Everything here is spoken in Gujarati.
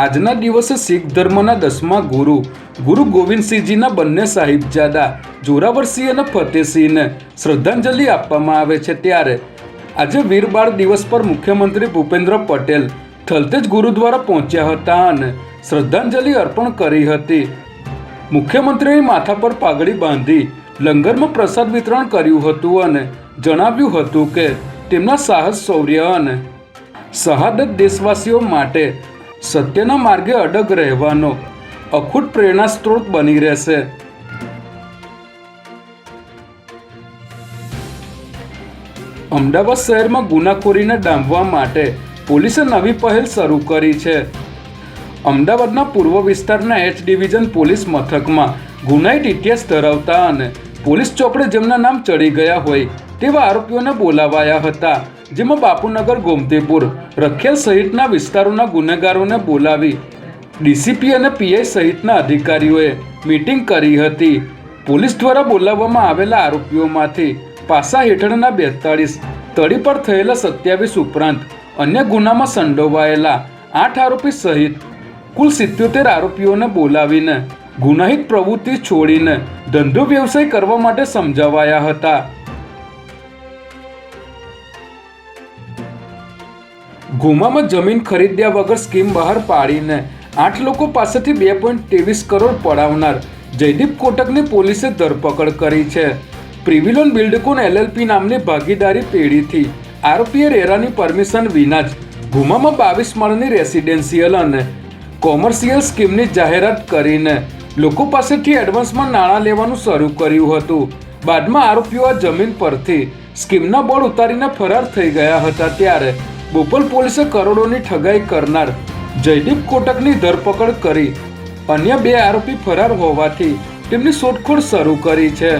આજના દિવસે શીખ ધર્મના દસમા ગુરુ ગુરુ ગોવિંદસિંહજીના બંને સાહિબજાદા જોરાવરસિંહ અને ફતેહસિંહને શ્રદ્ધાંજલિ આપવામાં આવે છે ત્યારે. આજે વીર બાળ દિવસ પર મુખ્યમંત્રી ભૂપેન્દ્ર પટેલ થલતેજ ગુરુદ્વારા પહોંચ્યા હતા અને શ્રદ્ધાંજલિ અર્પણ કરી હતી. મુખ્યમંત્રીએ માથા પર પાઘડી બાંધી લંગરમાં પ્રસાદ વિતરણ કર્યું હતું અને જણાવ્યું હતું કે, તેમના સાહસ શૌર્ય અને શહાદત દેશવાસીઓ માટે સત્યના માર્ગે અડગ રહેવાનો અખૂટ પ્રેરણા સ્ત્રોત બની રહેશે. અમદાવાદ શહેરમાં ગુનાખોરીને ડામવા માટે પોલીસે નવી પહેલ શરૂ કરી છે. અમદાવાદના પૂર્વ વિસ્તારના એચ ડિવિઝન પોલીસ મથકમાં ગુનાહિત ઇતિહાસ ધરાવતા અને પોલીસ ચોપડે જેમના નામ ચડી ગયા હોય તેવા આરોપીઓને બોલાવાયા હતા. જેમાં બાપુનગર, ગોમતીપુર, રખેલ સહિતના વિસ્તારોના ગુનેગારોને બોલાવી ડીસીપી અને પીઆઈ સહિતના અધિકારીઓએ મીટિંગ કરી હતી. પોલીસ દ્વારા બોલાવવામાં આવેલા આરોપીઓમાંથી પાસા હેઠળના બેતાળીસ, તળી પર થયેલા સત્યાવીસ ઉપરાંત અન્ય ગુનામાં સંડોવાયેલા આઠ આરોપી સહિત કુલ સિત્યોતેર આરોપીઓને બોલાવીને ગુનાહિત પ્રવૃત્તિ છોડીને ધંધો વ્યવસાય કરવા માટે સમજાવાયા હતા. ગુમામાં જમીન ખરીદ્યા વગર સ્કીમ બહાર પાડીને આઠ લોકો પાસેથી બે પોઈન્ટ ત્રેવીસ કરોડ પડાવનાર જયદીપ કોટકની પોલીસે ધરપકડ કરી છે. પ્રિવિલોન બિલ્ડકોન એલએલપી નામની ભાગીદારી પેઢીથી આરોપીએ રેરાની પરમિશન વિના જ ગુમામાં બાવીસ માળની રેસિડેન્શિયલ અને કોમર્શિયલ સ્કીમની જાહેરાત કરીને લોકો પાસેથી એડવાન્સમાં નાણાં લેવાનું શરૂ કર્યું હતું. બાદમાં આરોપીઓ આ જમીન પરથી સ્કીમના બોર્ડ ઉતારીને ફરાર થઈ ગયા હતા ત્યારે બોપલ પોલીસે કરોડોની ઠગાઈ કરનાર જયદીપ કોટકની ધરપકડ કરી. અન્ય બે આરોપી ફરાર હોવાથી તેમની શોધખોળ શરૂ કરી છે.